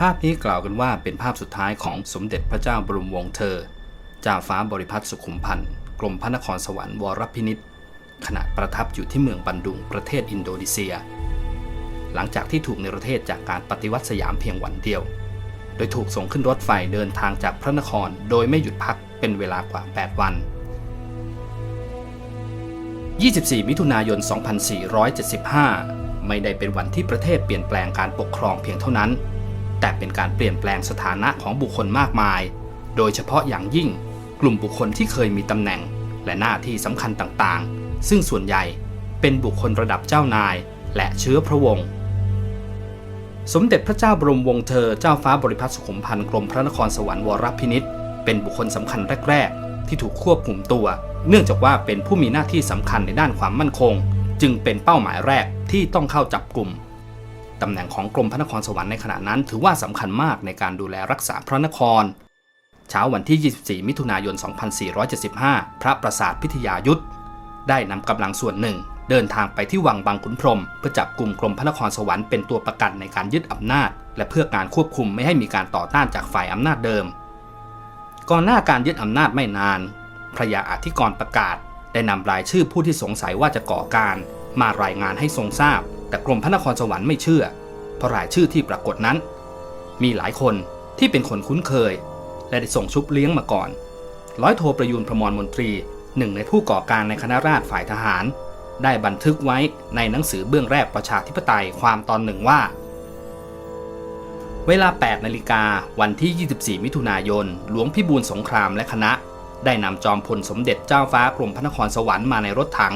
ภาพนี้กล่าวกันว่าเป็นภาพสุดท้ายของสมเด็จพระเจ้าบรมวงศ์เธอจ้าฟ้าบริพัตรสุขุมพันธ์กรมพระนครสวรรค์วรพินิษขณะประทับอยู่ที่เมืองบันดุงประเทศอินโดนีเซีย หลังจากที่ถูกในประเทศจากการปฏิวัติสยามเพียงวันเดียว โดยถูกส่งขึ้นรถไฟเดินทางจากพระนครโดยไม่หยุดพักเป็นเวลากว่า 8 วัน 24 มิถุนายน 2475 ไม่ได้เป็นวันที่ประเทศเปลี่ยนแปลงการปกครองเพียงเท่านั้น แต่เป็นการเปลี่ยนแปลงสถานะของบุคคลมากมาย โดยเฉพาะอย่างยิ่งกลุ่มบุคคลที่เคยมีตำแหน่ง และหน้าที่สำคัญต่างๆ ซึ่งส่วนใหญ่เป็นบุคคลระดับเจ้านาย และเชื้อพระวงศ์สมเด็จพระเจ้าบรมวงศ์เธอเจ้าฟ้าบริพัตรสุขุมพันธ์กรมพระนครสวรรค์วรพินิษเป็นบุคคลสำคัญแรก ๆ ที่ถูกควบคุมตัว เนื่องจากว่าเป็นผู้มีหน้าที่สำคัญในด้านความมั่นคง จึงเป็นเป้าหมายแรกที่ต้องเข้าจับกลุ่ม ตำแหน่งของกรมพระนครสวรรค์ในขณะนั้น ถือว่าสำคัญมากในการดูแลรักษาพระนคร เช้าวันที่ 24 มิถุนายน 2475 พระประสาทพิทยายุทธได้นำกำลังส่วนหนึ่ง เดินทางไปที่วังบางขุนพรหมเพื่อจับกลุ่มกรมพระนครสวรรค์เป็นตัวประกันในการยึดอำนาจ และเพื่อการควบคุมไม่ให้มีการต่อต้านจากฝ่ายอำนาจเดิม ก่อนหน้าการยึดอำนาจไม่นาน พระยาอธิกรประกาศ ได้นำรายชื่อผู้ที่สงสัยว่าจะก่อการ มารายงานให้ทรงทราบแต่กรมพระนครสวรรค์ไม่เชื่อ เพราะรายชื่อที่ปรากฏนั้น มีหลายคนที่เป็นคนคุ้นเคย และได้ส่งชุบเลี้ยงมาก่อน ร้อยโทประยูนพระมรมนตรีหนึ่งในผู้ก่อการในคณะราษฎรฝ่ายทหาร ได้บันทึกไว้ในหนังสือเบื้องแรกประชาธิปไตยความตอนหนึ่งว่า เวลา 8 นาฬิกาวันที่ 24 มิถุนายน หลวงพิบูลสงครามและคณะ ได้นำจอมพลสมเด็จเจ้าฟ้ากรมพระนครสวรรค์มาในรถถัง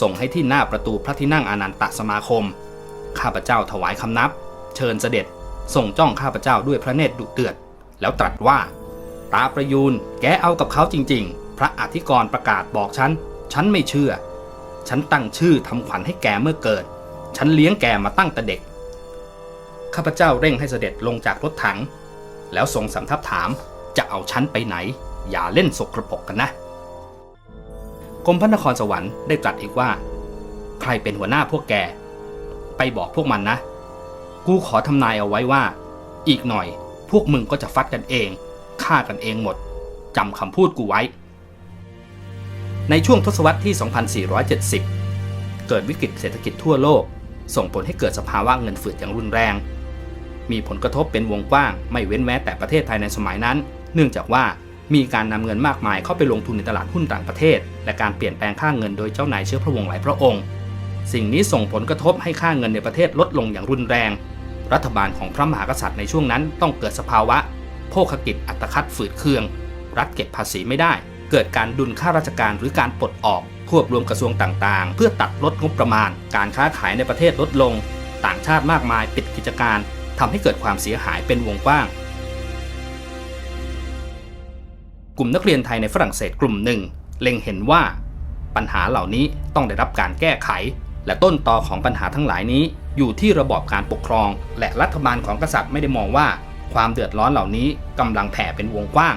ส่งให้ที่หน้าประตูพระที่นั่งอนันตสมาคม ข้าพเจ้าถวายคำนับ เชิญเสด็จส่งจ้องข้าพเจ้าด้วยพระเนตรดุเดือด แล้วตรัสว่า ตาประยูนแกเอากับเขาจริง ๆ พระอธิกรประกาศบอกฉัน ฉันไม่เชื่อ ฉันตั้งชื่อทำขวัญให้แกเมื่อเกิด ฉันเลี้ยงแกมาตั้งแต่เด็ก ข้าพเจ้าเร่งให้เสด็จลงจากรถถัง แล้วทรงสำทับถามจะเอาฉันไปไหน อย่าเล่นสกรปรกกันนะ มพระนครสวรรค์ได้ตรัสอีกว่า ใครเป็นหัวหน้าพวกแก ไปบอกพวกมันนะ กูขอทำนายเอาไว้ว่า อีกหน่อยพวกมึงก็จะฟัดกันเองฆ่ากันเองหมดจำคำพูดกูไว้ ในช่วงทศวรรษที่ 2470 เกิดวิกฤตเศรษฐกิจทั่วโลก ส่งผลให้เกิดสภาวะเงินฝืดอย่างรุนแรง มีผลกระทบเป็นวงกว้าง ไม่เว้นแม้แต่ประเทศไทยในสมัยนั้น เนื่องจากว่า มีการนำเงินมากมายเข้าไปลงทุนในตลาดหุ้นต่างประเทศ และการเปลี่ยนแปลงค่าเงินโดยเจ้านายเชื้อพระวงศ์หลายพระองค์ สิ่งนี้ส่งผลกระทบให้ค่าเงินในประเทศลดลงอย่างรุนแรง รัฐบาลของพระมหากษัตริย์ในช่วงนั้นต้องเกิดสภาวะโภคกิจอัตคัดฝืดเคือง รัฐเก็บภาษีไม่ได้ เกิดการดุลข้าราชการหรือการปลดออกควบรวมกระทรวงต่างๆ เพื่อตัดลดงบประมาณ การค้าขายในประเทศลดลง ต่างชาติมากมายปิดกิจการทำให้เกิดความเสียหายเป็นวงกว้าง กลุ่มนักเรียนไทยในฝรั่งเศสกลุ่มหนึ่ง เล็งเห็นว่า ปัญหาเหล่านี้ต้องได้รับการแก้ไข และต้นตอของปัญหาทั้งหลายนี้ อยู่ที่ระบอบการปกครอง และรัฐบาลของกษัตริย์ไม่ได้มองว่า ความเดือดร้อนเหล่านี้กำลังแผ่เป็นวงกว้าง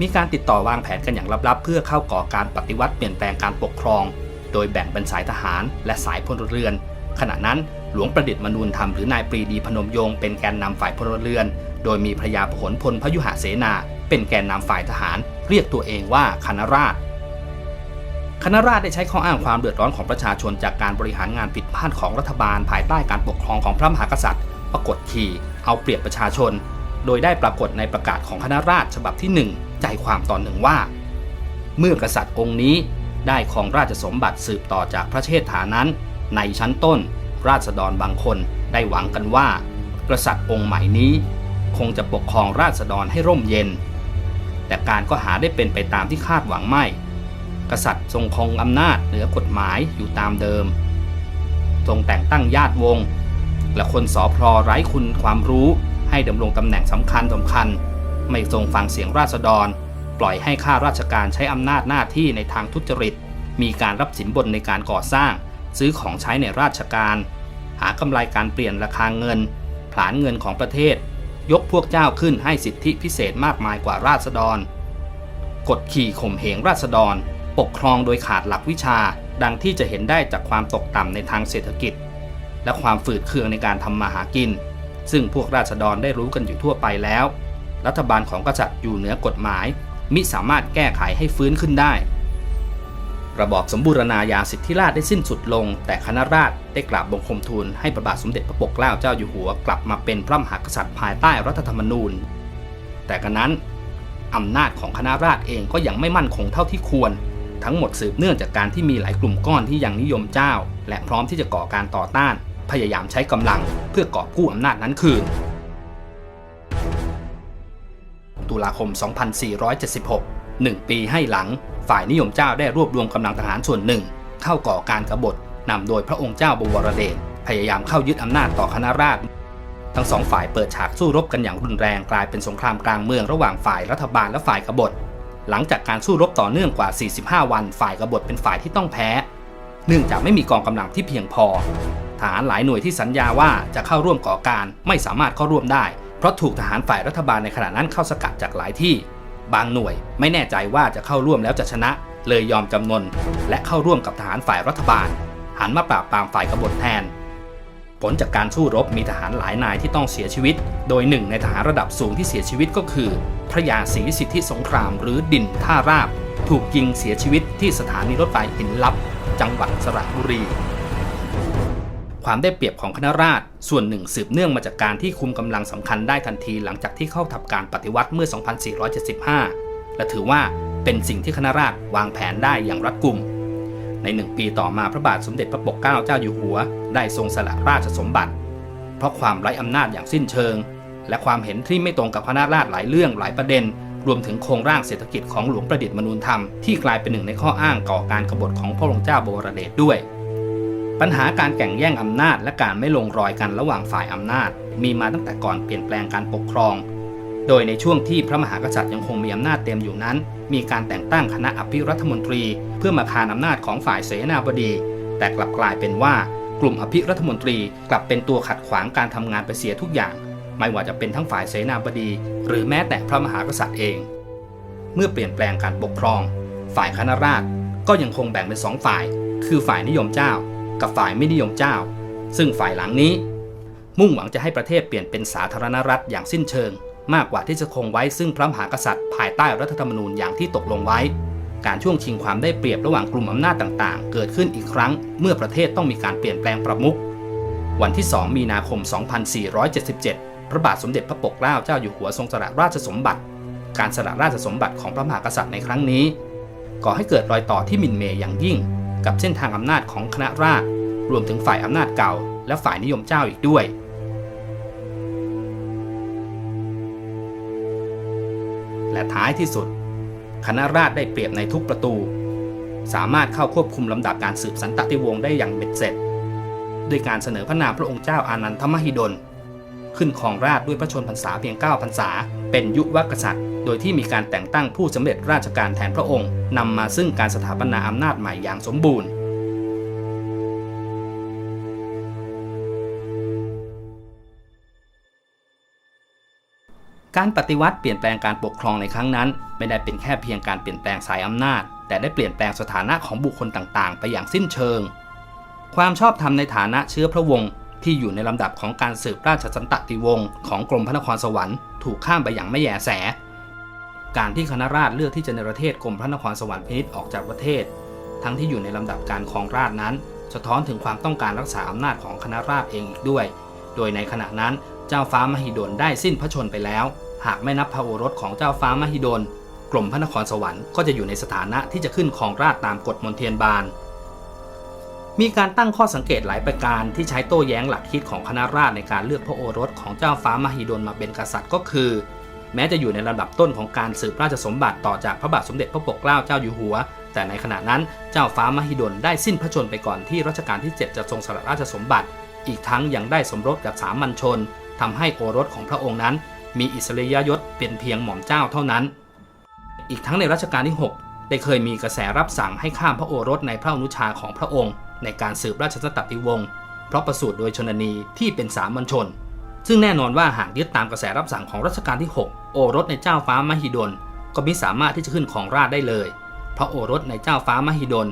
มีการติดต่อวางแผนกันอย่างลับๆ เพื่อเข้าก่อการปฏิวัติเปลี่ยนแปลงการปกครอง โดยแบ่งเป็นสายทหาร และสายพลเรือน ขณะนั้นหลวงประดิษฐ์มนูนธรรมหรือนายปรีดีพนมยงค์เป็นแกนนำฝ่ายพลเรือน โดยมีพระยาพหลพลพยุหเสนา เป็นแกนนำฝ่ายทหาร เรียกตัวเองว่าคณราษฎรคณะราษฎรได้ใช้ข้ออ้างความเดือดร้อนของประชาชนจากการบริหารงานผิดพลาดของรัฐบาล ภายใต้การปกครองของพระมหากษัตริย์ ปรากฏขี่เอาเปรียบประชาชน โดยได้ปรากฏในประกาศของคณะราษฎรฉบับที่ 1 ใจความตอนหนึ่งว่า เมื่อกษัตริย์องค์นี้ได้ครองราชสมบัติสืบต่อจากพระเชษฐานั้น ในชั้นต้น ราษฎรบางคนได้หวังกันว่า กษัตริย์องค์ใหม่นี้ คงจะปกครองราษฎรให้ร่มเย็น แต่การก็หาได้เป็นไปตามที่คาดหวังไม่ กษัตริย์ทรงคงอำนาจเหนือกฎหมายอยู่ตามเดิม ทรงแต่งตั้งญาติวงศ์และคนสอพลอไร้คุณความรู้ให้ดำรงตำแหน่งสำคัญสำคัญ ไม่ทรงฟังเสียงราษฎร ปล่อยให้ข้าราชการใช้อำนาจหน้าที่ในทางทุจริต มีการรับสินบนในการก่อสร้าง ซื้อของใช้ในราชการ หากำไรการเปลี่ยนราคาเงิน ผลานเงินของประเทศ ยกพวกเจ้าขึ้นให้สิทธิพิเศษมากมายกว่าราษฎร กดขี่ข่มเหงราษฎร ปกครองโดยขาดหลักวิชา ดังที่จะเห็นได้จากความตกต่ำในทางเศรษฐกิจ และความฝืดเคืองในการทำมาหากิน ซึ่งพวกราษฎรได้รู้กันอยู่ทั่วไปแล้ว รัฐบาลของกษัตริย์อยู่เหนือกฎหมายมิสามารถแก้ไขให้ฟื้นขึ้นได้ ระบอบสมบูรณาญาสิทธิราชได้สิ้นสุดลง แต่คณะราษฎรได้กราบบังคมทูลให้พระบาทสมเด็จพระปกเกล้าเจ้าอยู่หัวกลับมาเป็นพระมหากษัตริย์ภายใต้รัฐธรรมนูญ แต่กระนั้นอำนาจของคณะราษฎรเองก็ยังไม่มั่นคงเท่าที่ควร ทั้งหมดสืบเนื่องจากการที่มีหลายกลุ่มก้อนที่ยังนิยมเจ้า และพร้อมที่จะก่อการต่อต้าน พยายามใช้กำลังเพื่อกอบกู้อำนาจนั้นคืน ตุลาคม 2476 หนึ่งปีให้หลัง ฝ่ายนิยมเจ้าได้รวบรวมกำลังทหารส่วนหนึ่ง เข้าก่อการกบฏนำโดยพระองค์เจ้าบวรเดชพยายามเข้ายึดอำนาจต่อคณะราษฎรทั้งสองฝ่ายเปิดฉากสู้รบกันอย่างรุนแรงกลายเป็นสงครามกลางเมืองระหว่างฝ่ายรัฐบาลและฝ่ายกบฏ หลังจากการสู้รบต่อเนื่องกว่า 45 วัน ฝ่ายกบฏเป็นฝ่ายที่ต้องแพ้ เนื่องจากไม่มีกองกำลังที่เพียงพอ ทหารหลายหน่วยที่สัญญาว่าจะเข้าร่วมก่อการไม่สามารถเข้าร่วมได้ เพราะถูกทหารฝ่ายรัฐบาลในขณะนั้นเข้าสกัดจากหลายที่ บางหน่วยไม่แน่ใจว่าจะเข้าร่วมแล้วจะชนะ เลยยอมจำนน และเข้าร่วมกับทหารฝ่ายรัฐบาล หันมาปราบปรามฝ่ายกบฏแทน ผลจากการสู้รบมีทหารหลายนายที่ต้องเสียชีวิต โดยหนึ่งในทหารระดับสูงที่เสียชีวิตก็คือ พระยาศรีสิทธิสงครามหรือดินท่าราบ ถูกยิงเสียชีวิตที่สถานีรถไฟหินลับ จังหวัดสระบุรี ความได้เปรียบของคณะราษฎรส่วนหนึ่งสืบเนื่องมาจากการที่คุมกำลังสำคัญได้ทันทีหลังจากที่เข้าทำการปฏิวัติเมื่อ 2475 และถือว่าเป็นสิ่งที่คณะราษฎรวางแผนได้อย่างรัดกุม ในหนึ่งปีต่อมาพระบาทสมเด็จพระปกเกล้าเจ้าอยู่หัว ได้ทรงสละราชสมบัติ เพราะความไร้อำนาจอย่างสิ้นเชิง และความเห็นที่ไม่ตรงกับคณะราษฎรหลายเรื่องหลายประเด็น รวมถึงโครงร่างเศรษฐกิจของหลวงประดิษฐ์มนูญธรรมที่กลายเป็นหนึ่งในข้ออ้างก่อการกบฏของพระองค์เจ้าบวรเดชด้วย ปัญหาการแข่งแย่งอำนาจและการไม่ลงรอยกันระหว่างฝ่ายอำนาจ มีมาตั้งแต่ก่อนเปลี่ยนแปลงการปกครอง โดยในช่วงที่พระมหากษัตริย์ยังคงมีอำนาจเต็มอยู่นั้น มีการแต่งตั้งคณะอภิรัฐมนตรี เพื่อมาคานอำนาจของฝ่ายเสนาบดี แต่กลับกลายเป็นว่ากลุ่มอภิรัฐมนตรีกลับเป็นตัวขัดขวางการทำงานไปเสียทุกอย่าง ไม่ว่าจะเป็นทั้งฝ่ายเสนาบดี หรือแม้แต่พระมหากษัตริย์เอง เมื่อเปลี่ยนแปลงการปกครอง ฝ่ายคณะราษฎรก็ยังคงแบ่งเป็นสองฝ่าย คือฝ่ายนิยมเจ้า กับฝ่ายไม่นิยมเจ้า ซึ่งฝ่ายหลังนี้ มุ่งหวังจะให้ประเทศเปลี่ยนเป็นสาธารณรัฐอย่างสิ้นเชิง มากกว่าที่จะคงไว้ซึ่งพระมหากษัตริย์ ภายใต้รัฐธรรมนูญอย่างที่ตกลงไว้ การช่วงชิงความได้เปรียบระหว่างกลุ่มอำนาจต่างๆ เกิดขึ้นอีกครั้ง เมื่อประเทศต้องมีการเปลี่ยนแปลงประมุขวันที่ 2 มีนาคม 2477 พระบาทสมเด็จพระปกเกล้าเจ้าอยู่หัวทรงสละราชสมบัติ การสละราชสมบัติของพระมหากษัตริย์ในครั้งนี้ก่อให้เกิดรอยต่อที่มินเมย์อย่างยิ่ง กับเส้นทางอำนาจของคณะราษฎรรวมถึงฝ่ายอำนาจเก่า และฝ่ายนิยมเจ้าอีกด้วย และท้ายที่สุด คณะราษฎรได้เปรียบในทุกประตู สามารถเข้าควบคุมลำดับการสืบสันตติวงศ์ได้อย่างเบ็ดเสร็จ ด้วยการเสนอพระนามพระองค์เจ้าอานันทมหิดล ขึ้นครองราชด้วยพระชนพรรษาเพียง 9 พรรษา เป็นยุวกษัตริย์ โดยที่มีการแต่งตั้งผู้สำเร็จราชการแทนพระองค์นำมาซึ่งการสถาปนาอำนาจใหม่อย่างสมบูรณ์การปฏิวัติเปลี่ยนแปลงการปกครองในครั้งนั้น ไม่ได้เป็นแค่เพียงการเปลี่ยนแปลงสายอำนาจ แต่ได้เปลี่ยนแปลงสถานะของบุคคลต่างๆ ไปอย่างสิ้นเชิง ความชอบธรรมในฐานะเชื้อพระวงศ์ ที่อยู่ในลำดับของการสืบราชสันตติวงศ์ของกรมพระนครสวรรค์ถูกข้ามไปอย่างไม่แยแส การที่คณะราษฎรเลือกที่จะในประเทศกรมพระนครสวรรค์พินิษออกจากประเทศ ทั้งที่อยู่ในลำดับการครองราชนั้น สะท้อนถึงความต้องการรักษาอำนาจของคณะราษฎรเองอีกด้วย โดยในขณะนั้นเจ้าฟ้ามหิดลได้สิ้นพระชนไปแล้ว หากไม่นับพระโอรสของเจ้าฟ้ามหิดลกรมพระนครสวรรค์ก็จะอยู่ในสถานะที่จะขึ้นครองราชตามกฎมนเทียนบาน มีการตั้งข้อสังเกตหลายประการที่ใช้โต้แย้งหลักคิดของคณะราษฎรในการเลือกพระโอรสของเจ้าฟ้ามหิดลมาเป็นกษัตริย์ก็คือ แม้จะอยู่ในระดับต้นของการสืบราชสมบัติต่อจากพระบาทสมเด็จพระปกเกล้าเจ้าอยู่หัว แต่ในขณะนั้นเจ้าฟ้ามหิดลได้สิ้นพระชนไปก่อนที่รัชกาลที่ 7 จะทรงสละราชสมบัติ อีกทั้งยังได้สมรสกับสามัญชนทำให้โอรสของพระองค์นั้น มีอิสริยยศเป็นเพียงหม่อมเจ้าเท่านั้น อีกทั้งในรัชกาลที่ 6 ได้เคยมีกระแสรับสั่งให้ข้ามพระโอรสในพระอนุชาของพระองค์ ในการสืบราชสตติวงศ์เพราะประสูติโดยชนนีที่เป็นสามัญชน ซึ่งแน่นอนว่าหากยึดตามกระแสรับสั่งของรัชกาลที่ 6 โอรสในเจ้าฟ้ามหิดล ก็มิสามารถที่จะขึ้นของราชได้เลย เพราะโอรสในเจ้าฟ้ามหิดล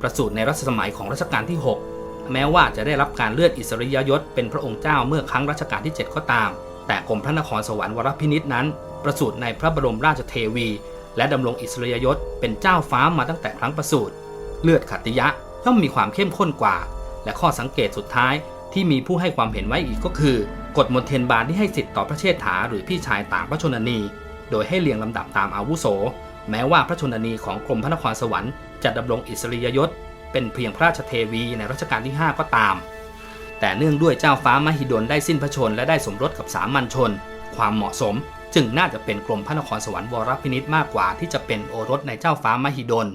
ประสูติในรัชสมัยของรัชกาลที่ 6 แม้ว่าจะได้รับการเลื่อนอิสริยยศเป็นพระองค์เจ้าเมื่อครั้งรัชกาลที่ 7 ก็ตาม แต่กรมพระนครสวรรค์วรพินิษนั้น ประสูติในพระบรมราชเทวี และดำรงอิสริยยศเป็นเจ้าฟ้ามาตั้งแต่ครั้งประสูติเลือดขัตติยะ ย่อมมีความเข้มข้นกว่า และข้อสังเกตสุดท้ายที่มีผู้ให้ความเห็นไว้อีกก็คือกฎมนเทียนบานที่ให้สิทธิ์ต่อพระเชษฐาหรือพี่ชายต่างพระชนนี โดยให้เรียงลำดับตามอาวุโส แม้ว่าพระชนนีของกรมพระนครสวรรค์จะดำรงอิสริยยศ เป็นเพียงพระราชเทวีในรัชกาลที่ 5 ก็ตาม แต่เนื่องด้วยเจ้าฟ้ามหิดลได้สิ้นพระชนและได้สมรสกับสามัญชน ความเหมาะสมจึงน่าจะเป็นกรมพระนครสวรรค์วรพินิษมากกว่าที่จะเป็นโอรสในเจ้าฟ้ามหิดล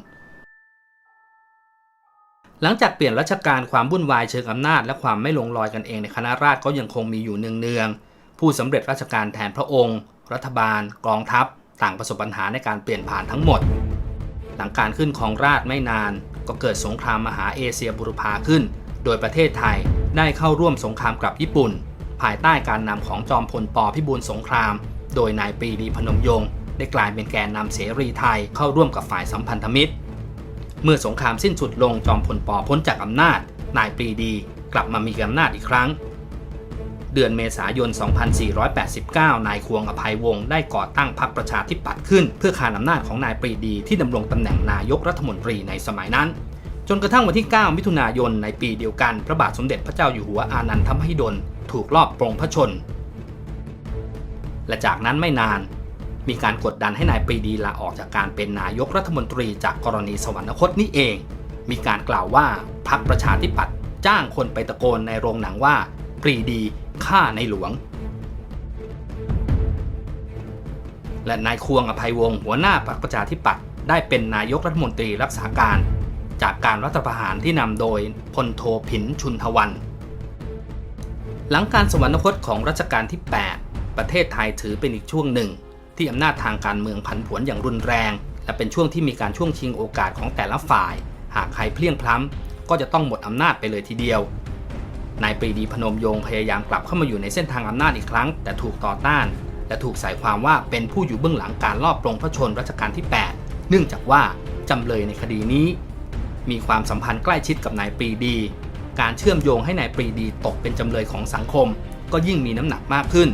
หลังจากเปลี่ยนรัชกาลความวุ่นวายเชิงอำนาจและความไม่ลงรอยกันเองในคณะราษฎรก็ยังคงมีอยู่เนืองๆผู้สำเร็จราชการแทนพระองค์ รัฐบาล กองทัพ ต่างประสบปัญหาในการเปลี่ยนผ่านทั้งหมด หลังการขึ้นของราชไม่นาน ก็เกิดสงครามมหาเอเชียบุรพาขึ้น โดยประเทศไทยได้เข้าร่วมสงครามกับญี่ปุ่น ภายใต้การนำของจอมพลปพิบูลสงคราม โดยนายปรีดีพนมยงค์ได้กลายเป็นแกนนำเสรีไทยเข้าร่วมกับฝ่ายสัมพันธมิตร เมื่อสงครามสิ้นสุดลงจอมพลปอพ้นจากอำนาจ นายปรีดีกลับมามีอำนาจอีกครั้ง เดือนเมษายน 2489 นายควงอภัยวงศ์ได้ก่อตั้งพรรคประชาธิปัตย์ขึ้น เพื่อขานอำนาจของนายปรีดีที่ดำรงตำแหน่งนายกรัฐมนตรีในสมัยนั้น จนกระทั่งวันที่ 9 มิถุนายนในปีเดียวกัน พระบาทสมเด็จพระเจ้าอยู่หัวอานันทมหิดล ถูกลอบปรงพระชน และจากนั้นไม่นาน มีการกดดันให้นายปรีดีลาออกจากการเป็นนายกรัฐมนตรีจากกรณีสวรรคตนี้เอง มีการกล่าวว่าพรรคประชาธิปัตย์จ้างคนไปตะโกนในโรงหนังว่าปรีดีฆ่าในหลวง และนายควงอภัยวงศ์หัวหน้าพรรคประชาธิปัตย์ได้เป็นนายกรัฐมนตรีรักษาการ จากการรัฐประหารที่นำโดยพลโทผินชุนทวัน หลังการสวรรคตของรัชกาลที่ 8 ประเทศไทยถือเป็นอีกช่วงหนึ่ง ที่อำนาจทางการเมืองผันผวนอย่างรุนแรง และเป็นช่วงที่มีการช่วงชิงโอกาสของแต่ละฝ่าย หากใครเพลียงพล้ำก็จะต้องหมดอำนาจไปเลยทีเดียวนายปรีดีพนมยงพยายามกลับเข้ามาอยู่ในเส้นทางอำนาจอีกครั้ง แต่ถูกต่อต้าน และถูกใส่ความว่าเป็นผู้อยู่เบื้องหลังการลอบปลงพระชนรัชกาลที่ 8 เนื่องจากว่าจำเลยในคดีนี้ มีความสัมพันธ์ใกล้ชิดกับนายปรีดี การเชื่อมโยงให้นายปรีดีตกเป็นจำเลยของสังคม ก็ยิ่งมีน้ำหนักมากขึ้น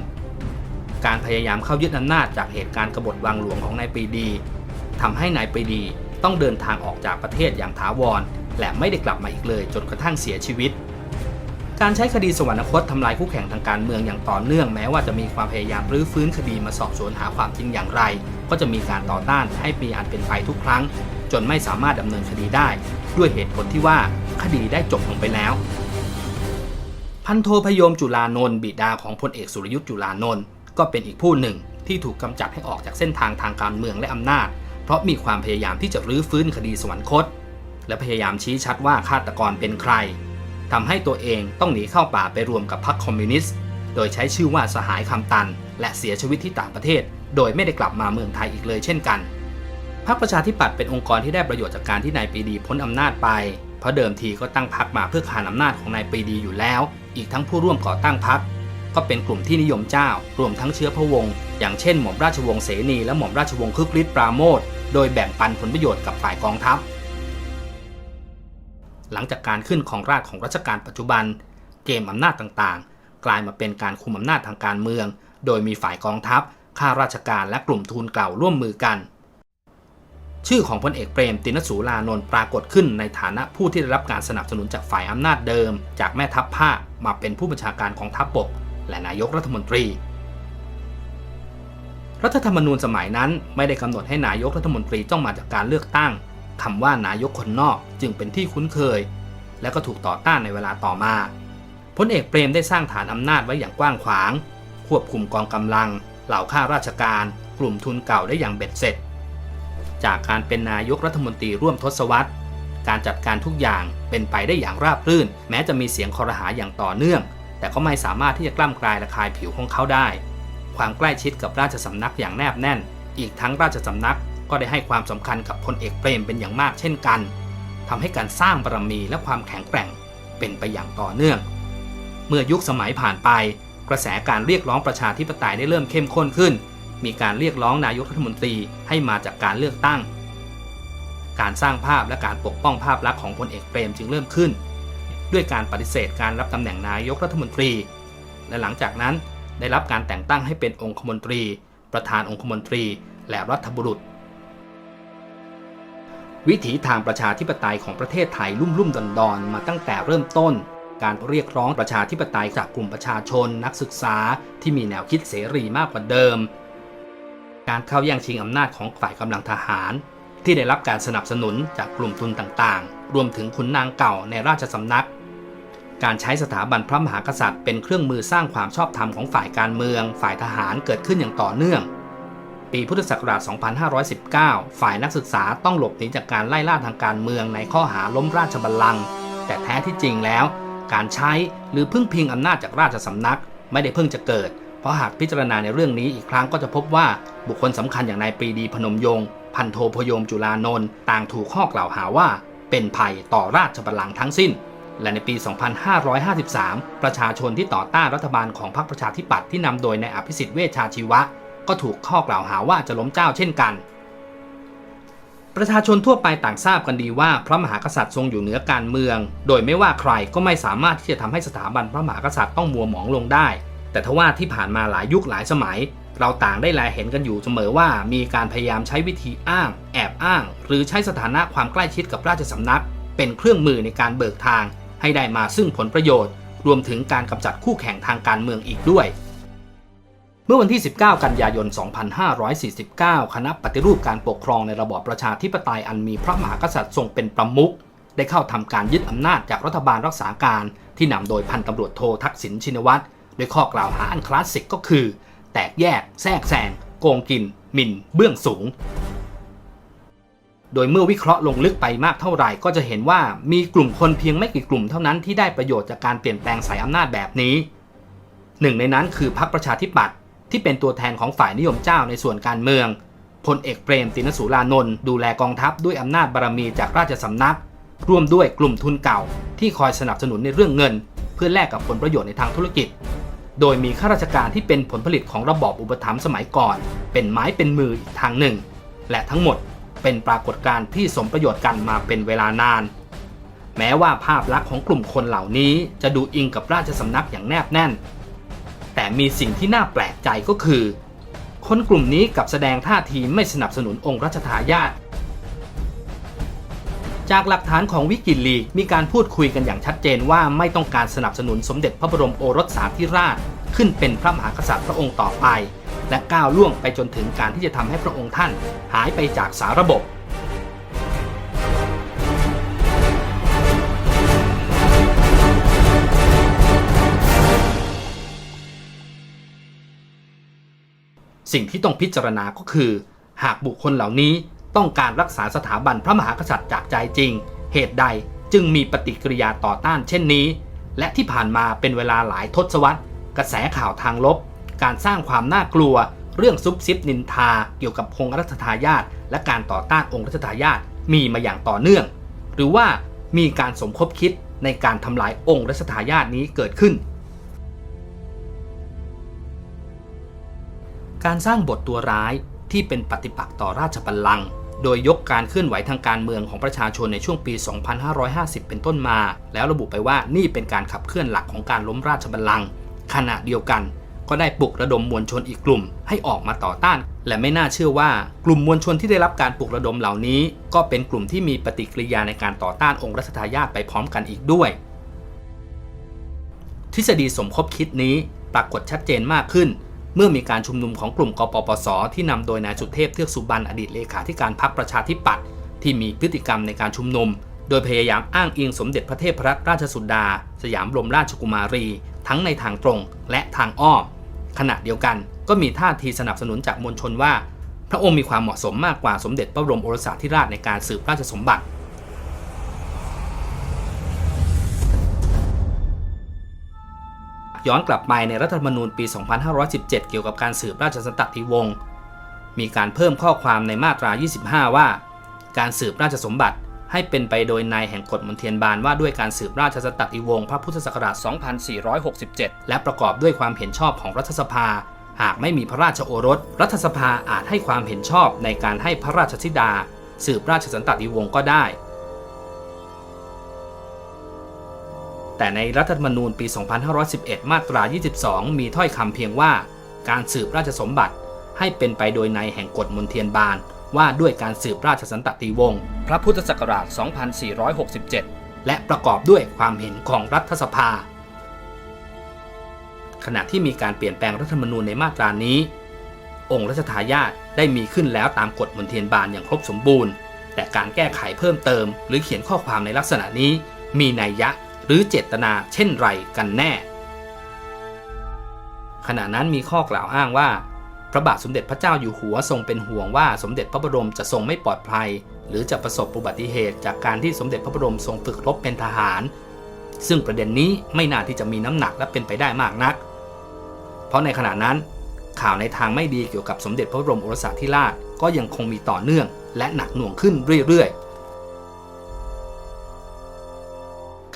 การพยายามเข้ายึดอำนาจจากเหตุการณ์กบฏวังหลวงของนายปรีดีทำให้นายปรีดีต้องเดินทางออกจากประเทศอย่างถาวร และไม่ได้กลับมาอีกเลยจนกระทั่งเสียชีวิต การใช้คดีสวรรคตทำลายคู่แข่งทางการเมืองอย่างต่อเนื่องแม้ว่าจะมีความพยายามรื้อฟื้นคดีมาสอบสวนหาความจริงอย่างไร ก็จะมีการต่อต้านให้มีอันเป็นไปทุกครั้ง จนไม่สามารถดำเนินคดีได้ ด้วยเหตุผลที่ว่าคดีได้จบลงไปแล้วพันโทพยมจุลานนท์บิดาของพลเอกสุรยุทธ์จุลานนท์ ก็เป็นอีกผู้หนึ่งที่ถูกกำจัดให้ออกจากเส้นทางทางการเมืองและอำนาจ เพราะมีความพยายามที่จะรื้อฟื้นคดีสวรรคต และพยายามชี้ชัดว่าฆาตกรเป็นใครทำให้ตัวเองต้องหนีเข้าป่าไปรวมกับพรรคคอมมิวนิสต์ โดยใช้ชื่อว่าสหายคำตัน และเสียชีวิตที่ต่างประเทศ โดยไม่ได้กลับมาเมืองไทยอีกเลยเช่นกันพรรคประชาธิปัตย์เป็นองค์กรที่ได้ประโยชน์จากการที่นายปรีดีพ้นอำนาจไป เพราะเดิมทีก็ตั้งพรรคมาเพื่อขานอำนาจของนายปรีดีอยู่แล้ว อีกทั้งผู้ร่วมก่อตั้งพรรค ก็เป็นกลุ่มที่นิยมเจ้า รวมทั้งเชื้อพระวงศ์อย่างเช่นหม่อมราชวงศ์เสนีและหม่อมราชวงศ์คึกฤทธิ์ปราโมทโดยแบ่งปันผลประโยชน์กับฝ่ายกองทัพ หลังจากการขึ้นของราชของรัชกาลปัจจุบัน เกมอำนาจต่างๆ กลายมาเป็นการคุมอำนาจทางการเมือง โดยมีฝ่ายกองทัพข้าราชการและกลุ่มทุนเก่าร่วมมือกัน ชื่อของพลเอกเปรมตินสูรานนท์ปรากฏขึ้นในฐานะผู้ที่ได้รับการสนับสนุนจากฝ่ายอำนาจเดิม จากแม่ทัพภาคมาเป็นผู้บัญชาการของทัพบก และนายกรัฐมนตรี รัฐธรรมนูญสมัยนั้นไม่ได้กำหนดให้นายกรัฐมนตรีต้องมาจากการเลือกตั้งคำว่านายกคนนอกจึงเป็นที่คุ้นเคย และก็ถูกต่อต้านในเวลาต่อมาพลเอกเปรมได้สร้างฐานอำนาจไว้อย่างกว้างขวาง ควบคุมกองกำลัง เหล่าข้าราชการ กลุ่มทุนเก่าได้อย่างเบ็ดเสร็จ จากการเป็นนายกรัฐมนตรีร่วมทศวรรษ การจัดการทุกอย่างเป็นไปได้อย่างราบรื่น แม้จะมีเสียงคอรหาอย่างต่อเนื่อง แต่ก็ไม่สามารถที่จะกล้ำกลายระคายผิวของเขาได้ ความใกล้ชิดกับราชสำนักอย่างแนบแน่น อีกทั้งราชสำนักก็ได้ให้ความสำคัญกับพลเอกเปรมเป็นอย่างมากเช่นกันทำให้การสร้างบารมีและความแข็งแกร่งเป็นไปอย่างต่อเนื่อง เมื่อยุคสมัยผ่านไป กระแสการเรียกร้องประชาธิปไตยได้เริ่มเข้มข้นขึ้น มีการเรียกร้องนายกรัฐมนตรีให้มาจากการเลือกตั้ง การสร้างภาพและการปกป้องภาพลักษณ์ของพลเอกเปรมจึงเริ่มขึ้น ด้วยการปฏิเสธการรับตำแหน่งนายกรัฐมนตรี และหลังจากนั้นได้รับการแต่งตั้งให้เป็นองคมนตรี ประธานองคมนตรี และรัฐบุรุษ วิถีทางประชาธิปไตยของประเทศไทยลุ่มลุ่มดอนดอนๆมาตั้งแต่เริ่มต้น การเรียกร้องประชาธิปไตยจากกลุ่มประชาชน นักศึกษาที่มีแนวคิดเสรีมากกว่าเดิม การเข้าแย่งชิงอำนาจของฝ่ายกำลังทหาร ที่ได้รับการสนับสนุนจากกลุ่มทุนต่างๆ รวมถึงขุนนางเก่าในราชสำนัก การใช้สถาบันพระมหากษัตริย์เป็นเครื่องมือสร้างความชอบธรรมของฝ่ายการเมือง ฝ่ายทหารเกิดขึ้นอย่างต่อเนื่อง ปีพุทธศักราช 2519 ฝ่ายนักศึกษาต้องหลบหนีจากการไล่ล่าทางการเมืองในข้อหาล้มราชบัลลังก์แต่แท้ที่จริงแล้ว การใช้หรือพึ่งพิงอำนาจจากราชสำนัก ไม่ได้เพิ่งจะเกิด เพราะหากพิจารณาในเรื่องนี้อีกครั้งก็จะพบว่าบุคคลสำคัญอย่างนายปรีดีพนมยงค์พันโทพยมจุลานนท์ต่างถูกข้อกล่าวหาว่า เป็นภัยต่อราชบัลลังก์ทั้งสิ้น และในปี 2553 ประชาชนที่ต่อต้านรัฐบาลของพรรคประชาธิปัตย์ที่นำโดยนายอภิสิทธิ์เวชชาชีวะ ก็ถูกข้อกล่าวหาว่าจะล้มเจ้าเช่นกัน ประชาชนทั่วไปต่างทราบกันดีว่าพระมหากษัตริย์ทรงอยู่เหนือการเมือง โดยไม่ว่าใครก็ไม่สามารถที่จะทำให้สถาบันพระมหากษัตริย์ต้องมัวหมองลงได้ แต่ทว่าที่ผ่านมาหลายยุคหลายสมัย เราต่างได้แลเห็นกันอยู่เสมอว่า มีการพยายามใช้วิธีอ้าง แอบอ้าง หรือใช้สถานะความใกล้ชิดกับราชสำนักเป็นเครื่องมือในการเบิกทาง ให้ได้มาซึ่งผลประโยชน์ รวมถึงการกำจัดคู่แข่งทางการเมืองอีกด้วย เมื่อวันที่ 19 กันยายน 2549 คณะปฏิรูปการปกครองในระบอบประชาธิปไตยอันมีพระมหากษัตริย์ทรงเป็นประมุขได้เข้าทำการยึดอำนาจจากรัฐบาลรักษาการที่นำโดยพันตำรวจโททักษิณชินวัตรโดยข้อกล่าวหาอันคลาสสิกก็คือ แตกแยก แทรกแซงโกงกิน หมิ่น เบื้องสูง โดยเมื่อวิเคราะห์ลงลึกไปมากเท่าไหร่ก็จะเห็นว่ามีกลุ่มคนเพียงไม่กี่กลุ่มเท่านั้นที่ได้ประโยชน์จากการเปลี่ยนแปลงสายอำนาจแบบนี้ หนึ่งในนั้นคือพรรคประชาธิปัตย์ที่เป็นตัวแทนของฝ่ายนิยมเจ้าในส่วนการเมืองพลเอกเปรมตินสูรานนท์ดูแลกองทัพด้วยอำนาจบารมีจากราชสำนัก ร่วมด้วยกลุ่มทุนเก่า ที่คอยสนับสนุนในเรื่องเงิน เพื่อแลกกับผลประโยชน์ในทางธุรกิจ โดยมีข้าราชการที่เป็นผลผลิตของระบอบอุปถัมภ์สมัยก่อน เป็นไม้เป็นมืออีกทางหนึ่ง และทั้งหมด เป็นปรากฏการณ์ที่สมประโยชน์กันมาเป็นเวลานาน แม้ว่าภาพลักษณ์ของกลุ่มคนเหล่านี้จะดูอิงกับราชสำนักอย่างแนบแน่น แต่มีสิ่งที่น่าแปลกใจก็คือ คนกลุ่มนี้กับแสดงท่าทีไม่สนับสนุนองค์รัชทายาทจากหลักฐานของวิกิลีมีการพูดคุยกันอย่างชัดเจนว่าไม่ต้องการสนับสนุนสมเด็จพระบรมโอรสสาธิราช ขึ้นเป็นพระมหากษัตริย์พระองค์ต่อไป และก้าวล่วงไปจนถึงการที่จะทำให้พระองค์ท่านหายไปจากสาระบบสิ่งที่ต้องพิจารณาก็คือ หากบุคคลเหล่านี้ต้องการรักษาสถาบันพระมหากษัตริย์จากใจจริง เหตุใดจึงมีปฏิกิริยาต่อต้านเช่นนี้ และที่ผ่านมาเป็นเวลาหลายทศวรรษ กระแสข่าวทางลบ การสร้างความน่ากลัว เรื่องซุบซิบนินทา เกี่ยวกับองค์รัชทายาทและการต่อต้านองค์รัชทายาทมีมาอย่างต่อเนื่อง หรือว่ามีการสมคบคิดในการทำลายองค์รัชทายาทนี้เกิดขึ้น การสร้างบทตัวร้ายที่เป็นปฏิปักษ์ต่อราชบัลลังก์โดยยกการเคลื่อนไหวทางการเมืองของประชาชนในช่วงปี 2550 เป็นต้นมา แล้วระบุไปว่านี่เป็นการขับเคลื่อนหลักของการล้มราชบัลลังก์ขณะเดียวกัน ก็ได้ปลุกระดมมวลชนอีกกลุ่มให้ออกมาต่อต้าน และไม่น่าเชื่อว่ากลุ่มมวลชนที่ได้รับการปลุกระดมเหล่านี้ ก็เป็นกลุ่มที่มีปฏิกิริยาในการต่อต้านองค์รัชทายาทไปพร้อมกันอีกด้วย ทฤษฎีสมคบคิดนี้ปรากฏชัดเจนมากขึ้น เมื่อมีการชุมนุมของกลุ่มกปปส ที่นำโดยนายสุเทพเทือกสุบรรณอดีตเลขาธิการพรรคประชาธิปัตย์ที่มีพฤติกรรมในการชุมนุม โดยพยายามอ้างอิงสมเด็จพระเทพรัตนราชสุดา สยามบรมราชกุมารี ทั้งในทางตรงและทางอ้อม ขณะเดียวกัน ก็มีท่าทีสนับสนุนจากมวลชนว่า พระองค์มีความเหมาะสมมากกว่าสมเด็จพระบรมโอรสาธิราชในการสืบราชสมบัติ ย้อนกลับไปในรัฐธรรมนูญปี 2517 เกี่ยวกับการสืบราชสันตติวงศ์มีการเพิ่มข้อความในมาตรา 25 ว่า การสืบราชสมบัติ ให้เป็นไปโดยนายแห่งกฎมนเทียนบานว่าด้วยการสืบราชสันตติวงศ์พระพุทธศักราช 2467 และประกอบด้วยความเห็นชอบของรัฐสภา หากไม่มีพระราชโอรส รัฐสภาอาจให้ความเห็นชอบในการให้พระราชธิดา สืบราชสันตติวงศ์ก็ได้ แต่ในรัฐธรรมนูญปี 2511 มาตรา 22 มีถ้อยคำเพียงว่า การสืบราชสมบัติให้เป็นไปโดยในแห่งกฎมนเทียนบาน ว่าด้วยการสืบราชสันตติวงศ์พระพุทธศักราช 2467 และประกอบด้วยความเห็นของรัฐสภา ขณะที่มีการเปลี่ยนแปลงรัฐธรรมนูญในมาตรานี้ องค์รัชทายาทได้มีขึ้นแล้วตามกฎมนเทียนบานอย่างครบสมบูรณ์ แต่การแก้ไขเพิ่มเติม หรือเขียนข้อความในลักษณะนี้มีนัยยะหรือเจตนาเช่นไรกันแน่ ขณะนั้นมีข้อกล่าวอ้างว่า พระบาทสมเด็จพระเจ้าอยู่หัวทรงเป็นห่วงว่าสมเด็จพระบรมจะทรงไม่ปลอดภัย หรือจะประสบอุบัติเหตุ จากการที่สมเด็จพระบรมทรงฝึกรบเป็นทหาร ซึ่งประเด็นนี้ไม่น่าที่จะมีน้ำหนักและเป็นไปได้มากนัก เพราะในขณะนั้น ข่าวในทางไม่ดีเกี่ยวกับสมเด็จพระบรมโอรสาธิราชก็ยังคงมีต่อเนื่อง และหนักหน่วงขึ้นเรื่อยๆ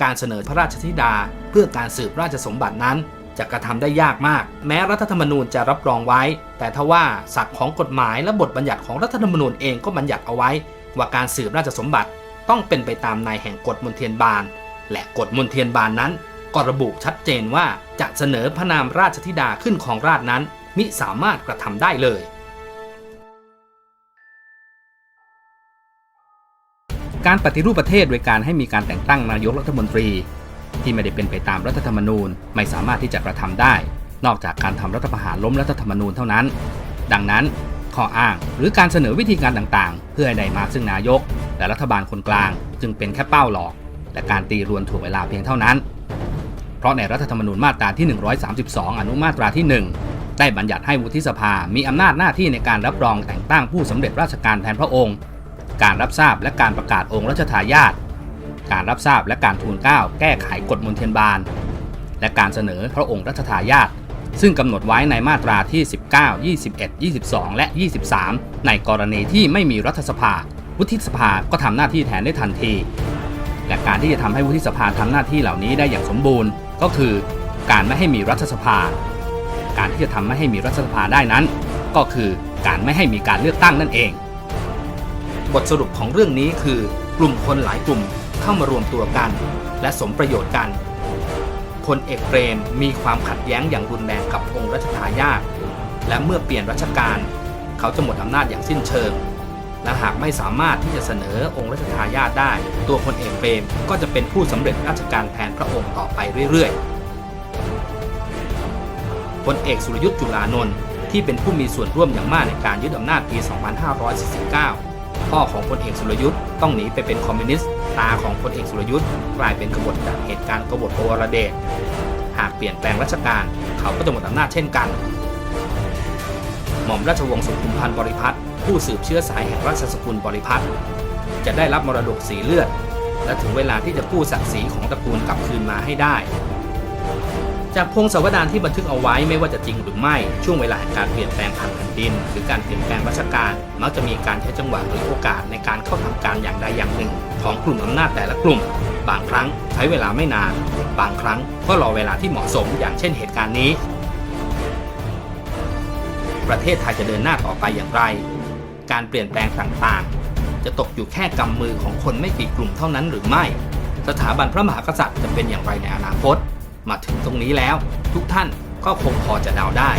การเสนอพระราชธิดาเพื่อการสืบราชสมบัตินั้น จะกระทำได้ยากมาก แม้รัฐธรรมนูญจะรับรองไว้ แต่ทว่าศักดิ์ของกฎหมายและบทบัญญัติของรัฐธรรมนูญเองก็บัญญัติเอาไว้ ว่าการสืบราชสมบัติต้องเป็นไปตามในแห่งกฎมนเทียนบาน และกฎมนเทียนบานนั้น ก็ระบุชัดเจนว่าจะเสนอพระนามราชธิดาขึ้นของราชนั้น มิสามารถกระทำได้เลยการปฏิรูปประเทศโดยการให้มีการแต่งตั้งนายกรัฐมนตรี ที่ไม่ได้เป็นไปตามรัฐธรรมนูญ ไม่สามารถที่จะกระทำได้ นอกจากการทำรัฐประหารล้มรัฐธรรมนูญเท่านั้น ดังนั้นข้ออ้างหรือการเสนอวิธีการต่างๆ เพื่อให้ได้มาซึ่งนายก และรัฐบาลคนกลาง จึงเป็นแค่เป้าหลอก และการตีรวนถ่วงเวลาเพียงเท่านั้น เพราะในรัฐธรรมนูญมาตราที่ 132 อนุมาตราที่ 1 ได้บัญญัติให้วุฒิสภา มีอำนาจหน้าที่ในการรับรองแต่งตั้งผู้สำเร็จราชการแทนพระองค์ การรับทราบและการประกาศองค์รัชทายาท การรับทราบและการทูลเกล้าแก้ไขกฎมนเทียนบานและการเสนอพระองค์รัชทายาทซึ่งกำหนดไว้ในมาตราที่ 19 21 22 และ 23 ในกรณีที่ไม่มีรัฐสภา วุฒิสภาก็ทำหน้าที่แทนได้ทันที และการที่จะทำให้วุฒิสภาทำหน้าที่เหล่านี้ได้อย่างสมบูรณ์ ก็คือการไม่ให้มีรัฐสภา การที่จะทำไม่ให้มีรัฐสภาได้นั้น ก็คือการไม่ให้มีการเลือกตั้งนั่นเอง บทสรุปของเรื่องนี้คือกลุ่มคนหลายกลุ่ม เข้ามารวมตัวกัน และสมประโยชน์กันพลเอกเปรมมีความขัดแย้งอย่างรุนแรงกับองค์รัชทายาทและเมื่อเปลี่ยนรัชกาลเขาจะหมดอำนาจอย่างสิ้นเชิง และหากไม่สามารถที่จะเสนอองค์รัชทายาทได้ ตัวพลเอกเปรมก็จะเป็นผู้สำเร็จราชการแทนพระองค์ต่อไปเรื่อยๆพลเอกสุรยุทธ์จุลานนท์ที่เป็นผู้มีส่วนร่วมอย่างมากในการยึดอำนาจปี 2549 พ่อของพลเอกสุรยุทธ์ต้องหนีไปเป็นคอมมิวนิสต์ ตาของพลเอกสุรยุทธ์กลายเป็นกบฏจากเหตุการณ์กบฏโอวรเดช หากเปลี่ยนแปลงราชการ เขาก็จะหมดอำนาจเช่นกัน หม่อมราชวงศ์สุขุมพันธ์บริพัตรผู้สืบเชื้อสายแห่งราชสกุลบริพัตรจะได้รับมรดกสีเลือด และถึงเวลาที่จะกู้ศักดิ์ศรีของตระกูลกลับคืนมาให้ได้ จากพงศาวดารที่บันทึกเอาไว้ไม่ว่าจะจริงหรือไม่ ช่วงเวลาแห่งการเปลี่ยนแปลงทางแผ่นดิน หรือการเปลี่ยนแปลงราชการ มักจะมีการใช้จังหวะหรือโอกาสในการเข้าทำการอย่างใดอย่างหนึ่ง ของกลุ่มอำนาจแต่ละกลุ่ม บางครั้งใช้เวลาไม่นาน บางครั้งก็รอเวลาที่เหมาะสมอย่างเช่นเหตุการณ์นี้ ประเทศไทยจะเดินหน้าต่อไปอย่างไร การเปลี่ยนแปลงต่างๆ จะตกอยู่แค่กำมือของคนไม่กี่กลุ่มเท่านั้นหรือไม่ สถาบันพระมหากษัตริย์จะเป็นอย่างไรในอนาคต มาถึงตรงนี้แล้ว ทุกท่านก็คงพอจะเดาได้